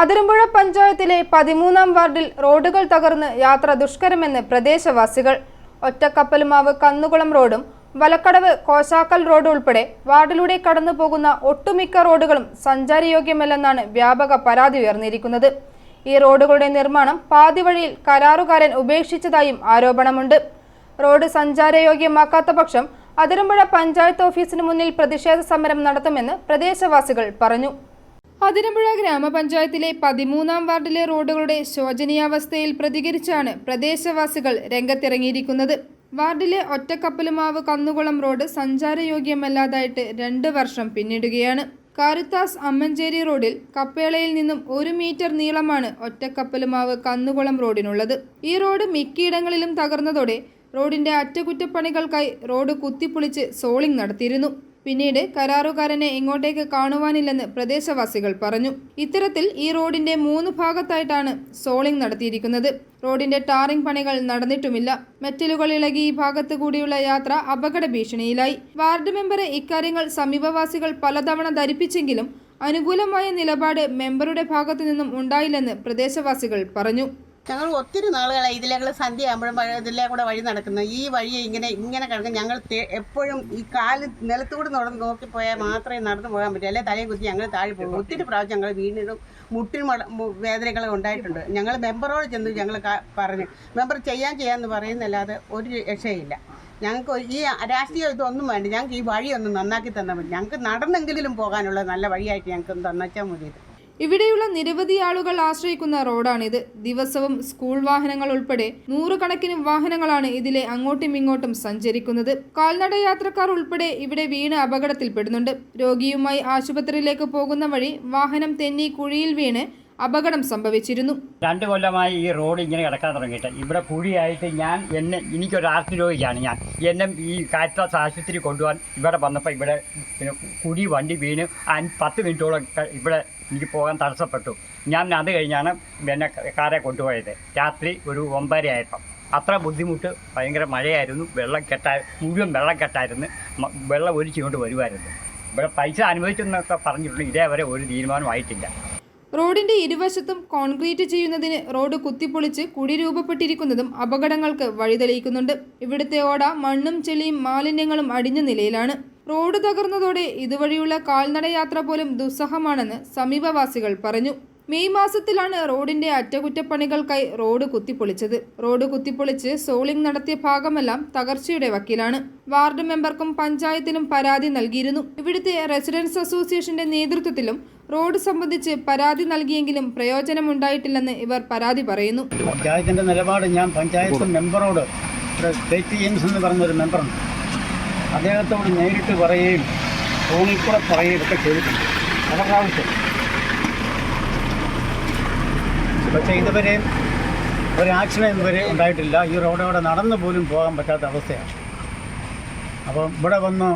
അതിരമ്പുഴ പഞ്ചായത്തിലെ പതിമൂന്നാം വാർഡിൽ റോഡുകൾ തകർന്ന് യാത്ര ദുഷ്കരമെന്ന് പ്രദേശവാസികൾ. ഒറ്റക്കപ്പലുമാവ് കന്നുകുളം റോഡും വലക്കടവ് കോശാക്കൽ റോഡ് ഉൾപ്പെടെ വാർഡിലൂടെ കടന്നു പോകുന്ന ഒട്ടുമിക്ക റോഡുകളും സഞ്ചാരയോഗ്യമല്ലെന്നാണ് വ്യാപക പരാതി ഉയർന്നിരിക്കുന്നത്. ഈ റോഡുകളുടെ നിർമ്മാണം പാതിവഴിയിൽ കരാറുകാരൻ ഉപേക്ഷിച്ചതായും ആരോപണമുണ്ട്. റോഡ് സഞ്ചാരയോഗ്യമാക്കാത്ത പക്ഷം അതിരമ്പുഴ പഞ്ചായത്ത് ഓഫീസിന് മുന്നിൽ പ്രതിഷേധ സമരം നടത്തുമെന്ന് പ്രദേശവാസികൾ പറഞ്ഞു. അതിരമ്പുഴ ഗ്രാമപഞ്ചായത്തിലെ പതിമൂന്നാം വാർഡിലെ റോഡുകളുടെ ശോചനീയാവസ്ഥയിൽ പ്രതികരിച്ചാണ് പ്രദേശവാസികൾ രംഗത്തിറങ്ങിയിരിക്കുന്നത്. വാർഡിലെ ഒറ്റക്കപ്പലുമാവ് കന്നുകുളം റോഡ് സഞ്ചാരയോഗ്യമല്ലാതായിട്ട് രണ്ട് വർഷം പിന്നിടുകയാണ്. കാരുത്താസ് അമ്മഞ്ചേരി റോഡിൽ കപ്പേളയിൽ നിന്നും ഒരു മീറ്റർ നീളമാണ് ഒറ്റക്കപ്പലുമാവ് കന്നുകുളം റോഡിനുള്ളത്. ഈ റോഡ് മിക്കയിടങ്ങളിലും തകർന്നതോടെ റോഡിന്റെ അറ്റകുറ്റപ്പണികൾക്കായി റോഡ് കുത്തിപ്പൊളിച്ച് സോളിംഗ് നടത്തിയിരുന്നു. പിന്നീട് കരാറുകാരനെ ഇങ്ങോട്ടേക്ക് കാണുവാനില്ലെന്ന് പ്രദേശവാസികൾ പറഞ്ഞു. ഇത്തരത്തിൽ ഈ റോഡിന്റെ മൂന്ന് ഭാഗത്തായിട്ടാണ് സോളിംഗ് നടത്തിയിരിക്കുന്നത്. റോഡിന്റെ ടാറിംഗ് പണികൾ നടന്നിട്ടുമില്ല. മെറ്റലുകൾ ഇളകി ഈ ഭാഗത്ത് കൂടിയുള്ള യാത്ര അപകട ഭീഷണിയിലായി. വാർഡ് മെമ്പറെ ഇക്കാര്യങ്ങൾ സമീപവാസികൾ പലതവണ ധരിപ്പിച്ചെങ്കിലും അനുകൂലമായ നിലപാട് മെമ്പറുടെ ഭാഗത്തു നിന്നും ഉണ്ടായില്ലെന്ന് പ്രദേശവാസികൾ പറഞ്ഞു. ഞങ്ങൾ ഒത്തിരി നാളുകളായി ഇതിലെ ഞങ്ങൾ സന്ധ്യ ആകുമ്പോഴും ഇതിലെ കൂടെ വഴി നടക്കുന്നത് ഈ വഴി ഇങ്ങനെ ഇങ്ങനെ കിടക്കും. ഞങ്ങൾ എപ്പോഴും ഈ കാൽ നിലത്തൂടെ നടന്ന് നോക്കിപ്പോയാൽ മാത്രമേ നടന്നു പോകാൻ പറ്റൂ. അല്ലെ തലയും കുത്തി ഞങ്ങൾ താഴെ പോകും. ഒത്തിരി പ്രാവശ്യം ഞങ്ങൾ വീണിടും മുട്ടിന് മട വേദനകൾ ഉണ്ടായിട്ടുണ്ട്. ഞങ്ങൾ മെമ്പറോട് ചെന്ന് ഞങ്ങൾ പറഞ്ഞു. മെമ്പർ ചെയ്യാൻ ചെയ്യാമെന്ന് പറയുന്നല്ലാതെ ഒരു രക്ഷയില്ല. ഞങ്ങൾക്ക് ഈ രാഷ്ട്രീയം ഇതൊന്നും വേണ്ട. ഞങ്ങൾക്ക് ഈ വഴി ഒന്ന് നന്നാക്കി തന്നാൽ മതി. ഞങ്ങൾക്ക് നടന്നെങ്കിലും പോകാനുള്ള നല്ല വഴിയായിട്ട് ഞങ്ങൾക്ക് തന്നച്ചാൽ മതി ഇവിടെയുള്ള നിരവധി ആളുകൾ ആശ്രയിക്കുന്ന റോഡാണിത്. ദിവസവും സ്കൂൾ വാഹനങ്ങൾ ഉൾപ്പെടെ നൂറുകണക്കിന് വാഹനങ്ങളാണ് ഇതിലെ അങ്ങോട്ടും ഇങ്ങോട്ടും സഞ്ചരിക്കുന്നത്. കാൽനട യാത്രക്കാർ ഉൾപ്പെടെ ഇവിടെ വീണ് അപകടത്തിൽപ്പെടുന്നുണ്ട്. രോഗിയുമായി ആശുപത്രിയിലേക്ക് പോകുന്ന വഴി വാഹനം തെന്നി കുഴിയിൽ വീണ് അപകടം സംഭവിച്ചിരുന്നു. രണ്ട് കൊല്ലമായി ഈ റോഡ് ഇങ്ങനെ കിടക്കാൻ തുടങ്ങിയിട്ട്. ഇവിടെ കുഴിയായിട്ട് ഞാൻ എന്നെ എനിക്കൊരു ആർത്തി രോഗിയാണ് ഞാൻ. എന്നെ ഈ കാറ്റാസ് ആശുപത്രി കൊണ്ടുപോകാൻ ഇവിടെ വന്നപ്പോൾ ഇവിടെ പിന്നെ കുഴി വണ്ടി വീണ് പത്ത് മിനിറ്റോളം ഇവിടെ എനിക്ക് പോകാൻ തടസ്സപ്പെട്ടു. ഞാൻ അത് കഴിഞ്ഞാണ് എന്നെ കാറെ കൊണ്ടുപോയത്. രാത്രി ഒരു ഒമ്പതരയായപ്പം അത്ര ബുദ്ധിമുട്ട് ഭയങ്കര മഴയായിരുന്നു വെള്ളം കെട്ടാ മുഴുവൻ വെള്ളം കെട്ടായിരുന്നു. വെള്ളം ഒലിച്ചുകൊണ്ട് വരുമായിരുന്നു. ഇവിടെ പൈസ അനുവദിച്ചെന്നൊക്കെ പറഞ്ഞിട്ടുണ്ട്. ഇതേവരെ ഒരു തീരുമാനമായിട്ടില്ല. റോഡിന്റെ ഇരുവശത്തും കോൺക്രീറ്റ് ചെയ്യുന്നതിന് റോഡ് കുത്തിപ്പൊളിച്ച് കുടി രൂപപ്പെട്ടിരിക്കുന്നതും അപകടങ്ങൾക്ക് വഴിതെളിയിക്കുന്നുണ്ട്. ഇവിടുത്തെ ഓട മണ്ണും ചെളിയും മാലിന്യങ്ങളും അടിഞ്ഞ നിലയിലാണ്. റോഡ് തകർന്നതോടെ ഇതുവഴിയുള്ള കാൽനടയാത്ര പോലും ദുസ്സഹമാണെന്ന് സമീപവാസികൾ പറഞ്ഞു. മെയ് മാസത്തിലാണ് റോഡിന്റെ അറ്റകുറ്റപ്പണികൾക്കായി റോഡ് കുത്തിപ്പൊളിച്ചത്. റോഡ് കുത്തിപ്പൊളിച്ച് സോളിംഗ് നടത്തിയ ഭാഗമെല്ലാം തകർച്ചയുടെ വക്കീലാണ്. വാർഡ് മെമ്പർക്കും പഞ്ചായത്തിനും പരാതി നൽകിയിരുന്നു. ഇവിടുത്തെ റെസിഡൻസ് അസോസിയേഷന്റെ നേതൃത്വത്തിലും റോഡ് സംബന്ധിച്ച് പരാതി നൽകിയെങ്കിലും പ്രയോജനമുണ്ടായിട്ടില്ലെന്ന് ഇവർ പരാതി പറയുന്നു. പഞ്ചായത്തിന്റെ നിലപാട് ഞാൻ പഞ്ചായത്ത് മെമ്പറോട് എന്ന് പറഞ്ഞൊരു മെമ്പറുണ്ട്. അദ്ദേഹത്തോട് നേരിട്ട് പറയുകയും ഫോണിൽ കൂടെ പറയുകയും ഒക്കെ ചെയ്തിട്ടുണ്ട്. അവരുടെ ആവശ്യം പക്ഷേ ഇതുവരെ ഒരു ആക്ഷൻ ഇതുവരെ ഉണ്ടായിട്ടില്ല. ഈ റോഡോടെ നടന്നു പോലും പോകാൻ പറ്റാത്ത അവസ്ഥയാണ്. അപ്പം ഇവിടെ വന്ന്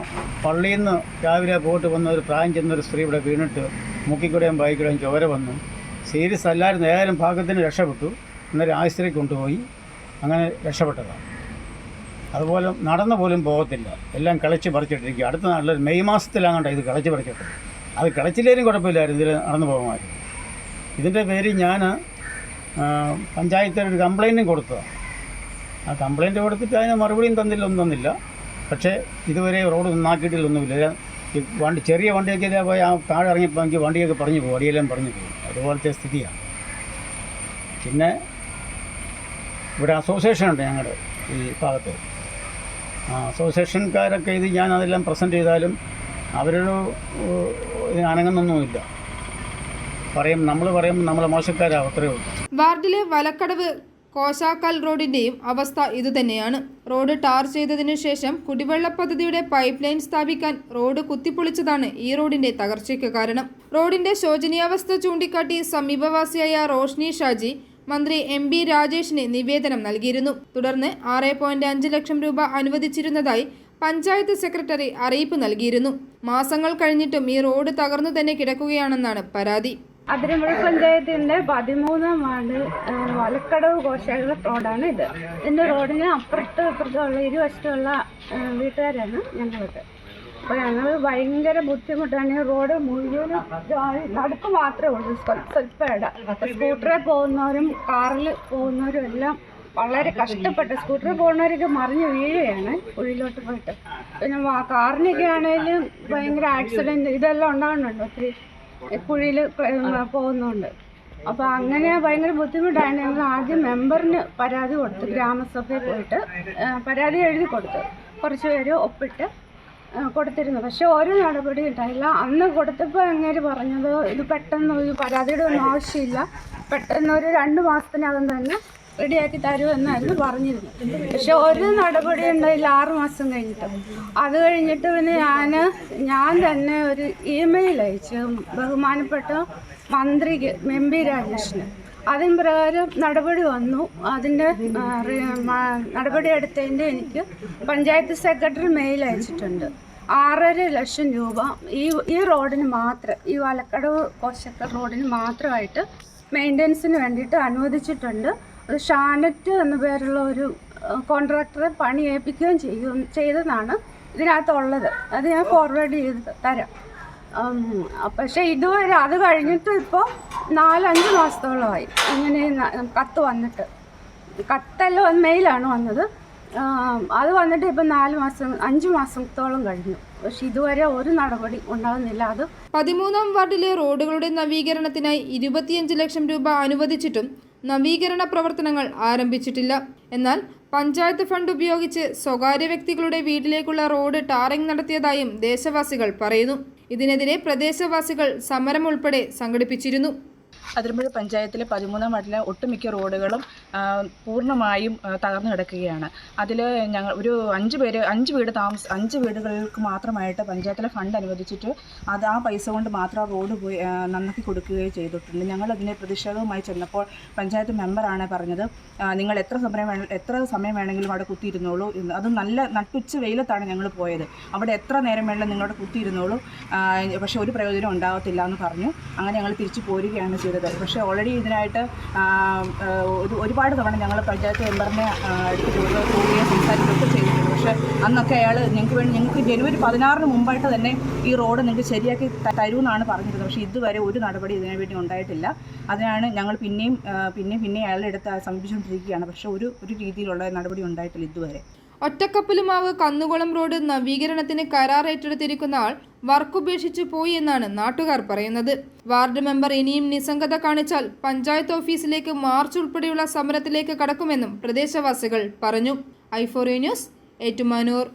പള്ളിയിൽ നിന്ന് രാവിലെ പോയിട്ട് വന്ന ഒരു പ്രായം ചെന്നൊരു സ്ത്രീ ഇവിടെ വീണിട്ട് മുക്കിക്കൂടെയും ബൈക്കിടെയും ചോര വന്നു. സീരിയസ് അല്ലായിരുന്നു. നേരം ഭാഗത്തിന് രക്ഷപ്പെട്ടു. അന്നേരം ആശുപത്രിയിൽ കൊണ്ടുപോയി. അങ്ങനെ രക്ഷപ്പെട്ടതാണ്. അതുപോലെ നടന്നു പോലും പോകത്തില്ല. എല്ലാം കിളച്ച് പറിച്ചിട്ടിരിക്കുക. അടുത്ത നാട്ടിൽ മെയ് മാസത്തിലാകണ്ട ഇത് കിളച്ച് പറിച്ചിട്ടത് അത് കിളച്ചില്ലേലും കുഴപ്പമില്ലായിരുന്നു. ഇതിൽ നടന്നു പോകുമായിരുന്നു ഇതിന്റെ പേര് ഞാൻ പഞ്ചായത്തിലൊരു കംപ്ലൈന്റും കൊടുത്തതാണ് ആ കംപ്ലൈന്റ് കൊടുത്തിട്ട് അതിന് മറുപടിയും തന്നില്ല ഒന്നും തന്നില്ല. പക്ഷേ ഇതുവരെ റോഡ് നന്നാക്കിയിട്ടില്ലൊന്നുമില്ല. ഈ വണ്ടി ചെറിയ വണ്ടിയൊക്കെ ഇതേ പോയി ആ താഴെ ഇറങ്ങിയപ്പോൾ എനിക്ക് വണ്ടിയൊക്കെ പറഞ്ഞു പോകും അടിയെല്ലാം പറഞ്ഞു പോകും. അതുപോലത്തെ സ്ഥിതിയാണ്. പിന്നെ ഇവിടെ അസോസിയേഷൻ ഉണ്ട് ഞങ്ങളുടെ ഈ ഭാഗത്ത്. ആ അസോസിയേഷൻകാരൊക്കെ ഇത് ഞാൻ അതെല്ലാം പ്രസന്റ് ചെയ്താലും അവരൊരു അനങ്ങുന്നൊന്നുമില്ല. പറയും നമ്മൾ പറയും നമ്മൾ മോശക്കാരാവത്രേ അത്രയേ ഉള്ളൂ. വാർഡിലെ വലക്കടവ് കോശാക്കാൽ റോഡിന്റെയും അവസ്ഥ ഇതുതന്നെയാണ്. റോഡ് ടാർ ചെയ്തതിനു ശേഷം കുടിവെള്ള പദ്ധതിയുടെ പൈപ്പ് ലൈൻ സ്ഥാപിക്കാൻ റോഡ് കുത്തിപ്പൊളിച്ചതാണ് ഈ റോഡിന്റെ തകർച്ചയ്ക്ക് കാരണം. റോഡിന്റെ ശോചനീയാവസ്ഥ ചൂണ്ടിക്കാട്ടി സമീപവാസിയായ റോഷ്നി ഷാജി മന്ത്രി എം ബി രാജേഷിന് നിവേദനം നൽകിയിരുന്നു. തുടർന്ന് ആറ് പോയിന്റ് അഞ്ച് ലക്ഷം രൂപ അനുവദിച്ചിരുന്നതായി പഞ്ചായത്ത് സെക്രട്ടറി അറിയിപ്പ് നൽകിയിരുന്നു. മാസങ്ങൾ കഴിഞ്ഞിട്ടും ഈ റോഡ് തകർന്നു തന്നെ കിടക്കുകയാണെന്നാണ് പരാതി. അതിരമ്പുഴ പഞ്ചായത്തിന്റെ പതിമൂന്നാം വാർഡ് വലക്കടവ് കോശാകുള റോഡാണ് ഇത്. ഇതിന്റെ റോഡിന് അപ്പുറത്ത് ഇപ്പുറത്തുള്ള ഇരുവശത്തുള്ള വീട്ടുകാരാണ് ഞങ്ങളൊക്കെ അപ്പോൾ ഞങ്ങൾ ഭയങ്കര ബുദ്ധിമുട്ടാണ്. റോഡ് മുഴുവനും നടുക്ക് മാത്രമേ ഉള്ളൂ. സ്വൽപ്പേട സ്കൂട്ടറിൽ പോകുന്നവരും കാറിൽ പോകുന്നവരും എല്ലാം വളരെ കഷ്ടപ്പെട്ട് സ്കൂട്ടറിൽ പോകുന്നവരൊക്കെ മറിഞ്ഞ് വീഴുകയാണ് ഉള്ളിലോട്ട് പോയിട്ട്. പിന്നെ കാറിനൊക്കെ ആണെങ്കിലും ഭയങ്കര ആക്സിഡന്റ് ഇതെല്ലാം ഉണ്ടാകുന്നുണ്ട് ഒത്തിരി കുഴിയിൽ പോകുന്നുണ്ട്. അപ്പോൾ അങ്ങനെ ഭയങ്കര ബുദ്ധിമുട്ടാണ്. ഞങ്ങൾ ആദ്യം മെമ്പറിന് പരാതി കൊടുത്തു ഗ്രാമസഭയിൽ പോയിട്ട്. പരാതി എഴുതി കൊടുത്തു. കുറച്ച് പേര് ഒപ്പിട്ട് കൊടുത്തിരുന്നു. പക്ഷെ ഒരു നടപടി ഉണ്ടായില്ല. അന്ന് കൊടുത്തപ്പോൾ അങ്ങേര് പറഞ്ഞത് ഇത് പെട്ടെന്ന് ഒരു പരാതിയുടെ ഒന്നും ആവശ്യമില്ല. പെട്ടെന്ന് ഒരു രണ്ട് മാസത്തിനകം തന്നെ റെഡിയാക്കി തരുമെന്നായിരുന്നു പറഞ്ഞിരുന്നത് പക്ഷെ ഒരു നടപടി ഉണ്ടായില്ല ആറ് മാസം കഴിഞ്ഞിട്ട്. അത് കഴിഞ്ഞിട്ട് പിന്നെ ഞാൻ ഞാൻ തന്നെ ഒരു ഇമെയിൽ അയച്ചു. ബഹുമാനപ്പെട്ട മന്ത്രിക്ക് എം പി രാജേഷിന്. അതിന് പ്രകാരം നടപടി വന്നു. അതിന്റെ നടപടി എടുത്തതിന്റെ എനിക്ക് പഞ്ചായത്ത് സെക്രട്ടറി മെയിൽ അയച്ചിട്ടുണ്ട്. ആറര ലക്ഷം രൂപ. ഈ ഈ റോഡിന് മാത്രം ഈ വലക്കടവ് കോശക്കർ റോഡിന് മാത്രമായിട്ട് മെയിന്റനൻസിന് വേണ്ടിയിട്ട് അനുവദിച്ചിട്ടുണ്ട്. ഷാനറ്റ് എന്ന പേരുള്ള ഒരു കോൺട്രാക്ടറെ പണി ഏൽപ്പിക്കുകയും ചെയ്യും ചെയ്തതാണ് ഇതിനകത്തുള്ളത്. അത് ഞാൻ ഫോർവേഡ് ചെയ്ത് തരാം. പക്ഷേ ഇതുവരെ അത് കഴിഞ്ഞിട്ട് ഇപ്പോൾ നാലഞ്ച് മാസത്തോളമായി. ഇങ്ങനെ കത്ത് വന്നിട്ട്. കത്തല്ല മെയിലാണ് വന്നത്. അത് വന്നിട്ട് ഇപ്പം നാല് മാസം അഞ്ച് മാസത്തോളം കഴിഞ്ഞു. പക്ഷെ ഇതുവരെ ഒരു നടപടി ഉണ്ടാകുന്നില്ല. അത് പതിമൂന്നാം വാർഡിലെ റോഡുകളുടെ നവീകരണത്തിനായി ഇരുപത്തിയഞ്ച് ലക്ഷം രൂപ അനുവദിച്ചിട്ടും നവീകരണ പ്രവർത്തനങ്ങൾ ആരംഭിച്ചിട്ടില്ല. എന്നാൽ പഞ്ചായത്ത് ഫണ്ട് ഉപയോഗിച്ച് സ്വകാര്യ വ്യക്തികളുടെ വീട്ടിലേക്കുള്ള റോഡ് ടാറിംഗ് നടത്തിയതായും ദേശവാസികൾ പറയുന്നു. ഇതിനെതിരെ പ്രദേശവാസികൾ സമരം ഉൾപ്പെടെ സംഘടിപ്പിച്ചിരുന്നു. അതിരമ്പുഴ പഞ്ചായത്തിലെ പതിമൂന്നാം വാർഡിലെ ഒട്ടുമിക്ക റോഡുകളും പൂർണമായും തകർന്നു കിടക്കുകയാണ്. അതിൽ ഞങ്ങൾ ഒരു അഞ്ച് പേര് അഞ്ച് വീട് താമസ അഞ്ച് വീടുകൾക്ക് മാത്രമായിട്ട് പഞ്ചായത്തിലെ ഫണ്ട് അനുവദിച്ചിട്ട് അത് ആ പൈസ കൊണ്ട് മാത്രം റോഡ് പോയി നന്നാക്കി കൊടുക്കുകയും ചെയ്തിട്ടുണ്ട്. ഞങ്ങൾ അതിന് പ്രതിഷേധവുമായി ചെന്നപ്പോൾ പഞ്ചായത്ത് മെമ്പറാണ് പറഞ്ഞത് നിങ്ങൾ എത്ര സമയം വേണ എത്ര സമയം വേണമെങ്കിലും അവിടെ കുത്തിയിരുന്നോളൂ അത് നല്ല നട്ടുച്ച വെയിലത്താണ് ഞങ്ങൾ പോയത്. അവിടെ എത്ര നേരം വേണം നിങ്ങളവിടെ കുത്തിയിരുന്നോളൂ. പക്ഷേ ഒരു പ്രയോജനം ഉണ്ടാകത്തില്ല എന്ന് പറഞ്ഞു. അങ്ങനെ ഞങ്ങൾ തിരിച്ചു പോരുകയാണ് ചെയ്തത്. പക്ഷേ ഓൾറെഡി ഇതിനായിട്ട് ഒരു ഒരുപാട് തവണ ഞങ്ങൾ പഞ്ചായത്ത് മെമ്പറിനെ അടുത്ത് പോവുകയും സംസാരിക്കുകയൊക്കെ ചെയ്തിട്ടുണ്ട്. പക്ഷേ അന്നൊക്കെ അയാൾ ഞങ്ങൾക്ക് വേണ്ടി ഞങ്ങൾക്ക് ജനുവരി പതിനാറിന് മുമ്പായിട്ട് തന്നെ ഈ റോഡ് നിങ്ങൾക്ക് ശരിയാക്കി തരൂ എന്നാണ് പറഞ്ഞിരുന്നത്. പക്ഷേ ഇതുവരെ ഒരു നടപടി ഇതിനു വേണ്ടി ഉണ്ടായിട്ടില്ല. അതിനാണ് ഞങ്ങൾ പിന്നെയും പിന്നെയും പിന്നെയും അയാളുടെ അടുത്ത് സമീപിച്ചുകൊണ്ടിരിക്കുകയാണ്. പക്ഷേ ഒരു ഒരു രീതിയിലുള്ള നടപടി ഉണ്ടായിട്ടില്ല ഇതുവരെ. ഒറ്റക്കപ്പലുമാവ് കന്നുകുളം റോഡ് നവീകരണത്തിന് കരാർ ഏറ്റെടുത്തിരിക്കുന്ന ആൾ വർക്ക് ഉപേക്ഷിച്ചു പോയി എന്നാണ് നാട്ടുകാർ പറയുന്നത്. വാർഡ് മെമ്പർ ഇനിയും നിസ്സംഗത കാണിച്ചാൽ പഞ്ചായത്ത് ഓഫീസിലേക്ക് മാർച്ച് ഉൾപ്പെടെയുള്ള സമരത്തിലേക്ക് കടക്കുമെന്നും പ്രദേശവാസികൾ പറഞ്ഞു. ഐഫോറിയ ന്യൂസ് ഏറ്റുമാനൂർ.